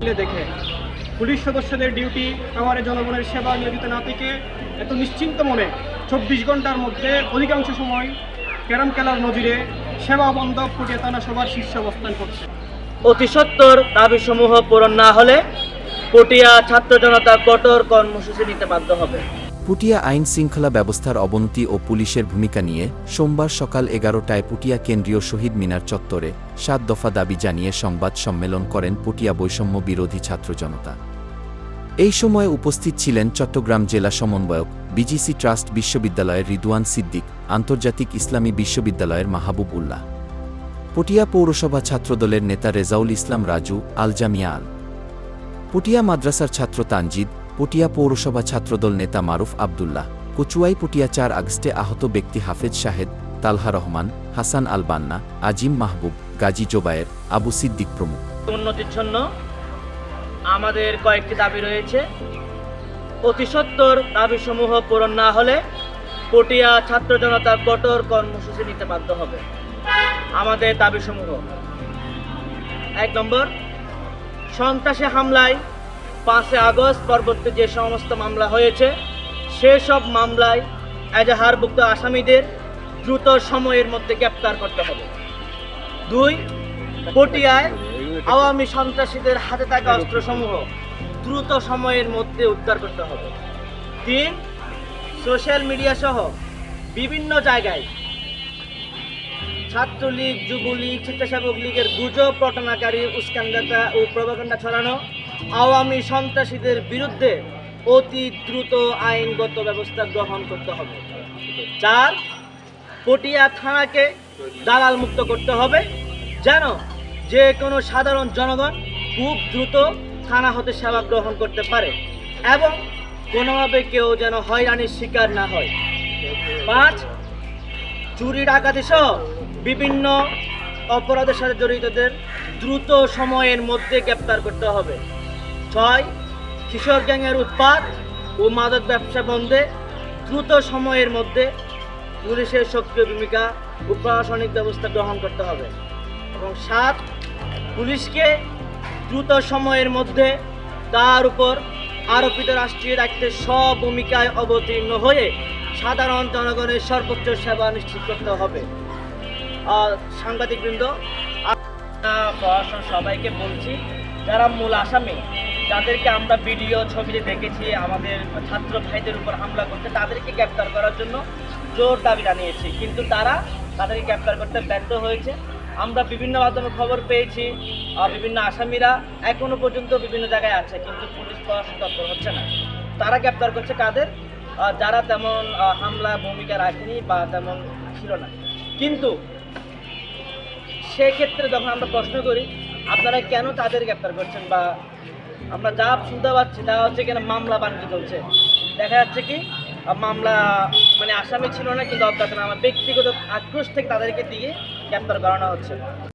দেখে। পুলিশ সদস্যদের ডিউটি আমার জনগণের সেবা নিয়োজিত না থেকে এত নিশ্চিন্ত মনে চব্বিশ ঘণ্টার মধ্যে অধিকাংশ সময় ক্যারাম খেলার নজিরে সেবা বন্ধ ফুটিয়ে তানা সবার শীর্ষে অবস্থান করছে। অতি সত্তর দাবিসমূহ পূরণ না হলে পটিয়া ছাত্র জনতা কঠোর কর্মসূচি নিতে বাধ্য হবে। পুটিয়া আইন শৃঙ্খলা ব্যবস্থার অবনতি ও পুলিশের ভূমিকা নিয়ে সোমবার সকাল এগারোটায় পুটিয়া কেন্দ্রীয় শহীদ মিনার চত্বরে সাত দফা দাবি জানিয়ে সংবাদ সম্মেলন করেন পুটিয়া বৈষম্য বিরোধী ছাত্র জনতা। এই সময় উপস্থিত ছিলেন চট্টগ্রাম জেলা সমন্বয়ক, বিজিসি ট্রাস্ট বিশ্ববিদ্যালয়ের রিদুয়ান সিদ্দিক, আন্তর্জাতিক ইসলামী বিশ্ববিদ্যালয়ের মাহবুব উল্লাহ। পটিয়া পৌরসভা ছাত্রদলের নেতা রেজাউল ইসলাম রাজু, আল জামিয়া আল। পুটিয়া মাদ্রাসার ছাত্র তানজিদ পটিয়া পৌরসভা ছাত্রদল নেতা মারুফ আবদুল্লাহ, কচুয়াই পটিয়া চার আগস্টে আহত ব্যক্তি হাফেজ শাহেদ, তালহা রহমান, হাসান আল বান্না, আজিম মাহবুব, গাজী জোবায়ের, আবু সিদ্দিক প্রমুখ। উন্নতির জন্য আমাদের কয়েকটি দাবি রয়েছে। অতি সত্তর দাবিসমূহ পূরণ না হলে পটিয়া ছাত্র জনতা কঠোর কর্মসূচি নিতে বাধ্য হবে। আমাদের দাবিসমূহ। এক নম্বর, সন্ত্রাসী হামলায় পাঁচই আগস্ট পরবর্তী যে সমস্ত মামলা হয়েছে সেসব মামলায় এজাহারভুক্ত আসামিদের দ্রুত সময়ের মধ্যে গ্রেপ্তার করতে হবে। দুই, পটিয়ায় আওয়ামী সন্ত্রাসীদের হাতে থাকা অস্ত্রসমূহ দ্রুত সময়ের মধ্যে উদ্ধার করতে হবে। তিন, সোশ্যাল মিডিয়া সহ বিভিন্ন জায়গায় ছাত্রলীগ, যুবলীগ, স্বেচ্ছাসেবক লীগের গুজব রটনাকারী উস্কানদাতা ও প্রভাকাণ্ডা ছড়ানো আওয়ামী সন্ত্রাসীদের বিরুদ্ধে অতি দ্রুত আইনগত ব্যবস্থা গ্রহণ করতে হবে। চার, পটিয়া থানাকে দালাল মুক্ত করতে হবে যেন যে কোনো সাধারণ জনগণ খুব দ্রুত থানা হতে সেবা গ্রহণ করতে পারে এবং কোনোভাবে কেউ যেন হয়রানির শিকার না হয়। পাঁচ, চুরি ডাকাতি সহ বিভিন্ন অপরাধের সাথে জড়িতদের দ্রুত সময়ের মধ্যে গ্রেপ্তার করতে হবে। ছয়, কিশোর গ্যাংয়ের উৎপাদ ও মাদক ব্যবসা বন্ধে দ্রুত সময়ের মধ্যে পুলিশের সক্রিয় ভূমিকা ও প্রশাসনিক ব্যবস্থা গ্রহণ করতে হবে। এবং সাত, পুলিশকে দ্রুত সময়ের মধ্যে তার উপর আরোপিত রাষ্ট্রীয় দায়িত্বের সব ভূমিকায় অবতীর্ণ হয়ে সাধারণ জনগণের সর্বোচ্চ সেবা নিশ্চিত করতে হবে। সাংবাদিকবৃন্দ প্রশাসন সবাইকে বলছি যারা মূল আসামি, যাদেরকে আমরা ভিডিও ছবিতে দেখেছি, আমাদের ছাত্র ভাইদের উপর হামলা করতে, তাদেরকে গ্রেপ্তার করার জন্য জোর দাবি জানিয়েছি। কিন্তু তারা তাদেরকে গ্রেপ্তার করতে ব্যর্থ হয়েছে। আমরা বিভিন্ন মাধ্যমে খবর পেয়েছি বিভিন্ন আসামিরা এখনও পর্যন্ত বিভিন্ন জায়গায় আছে, কিন্তু পুলিশ প্রশাসন তৎপর হচ্ছে না। তারা গ্রেপ্তার করছে কাদের? যারা তেমন হামলা, ভূমিকা রাখেনি বা তেমন ছিল না। কিন্তু সেক্ষেত্রে যখন আমরা প্রশ্ন করি আপনারা কেন তাদের গ্রেপ্তার করছেন বা আমরা যা শুনতে পাচ্ছি তা হচ্ছে কেন মামলা বাণিজ্য চলছে। দেখা যাচ্ছে কি মামলা মানে আসামি ছিল না, কিন্তু অজ্ঞাত আমার ব্যক্তিগত আক্রোশ থেকে তাদেরকে দিয়ে গ্রেপ্তার করানো হচ্ছে।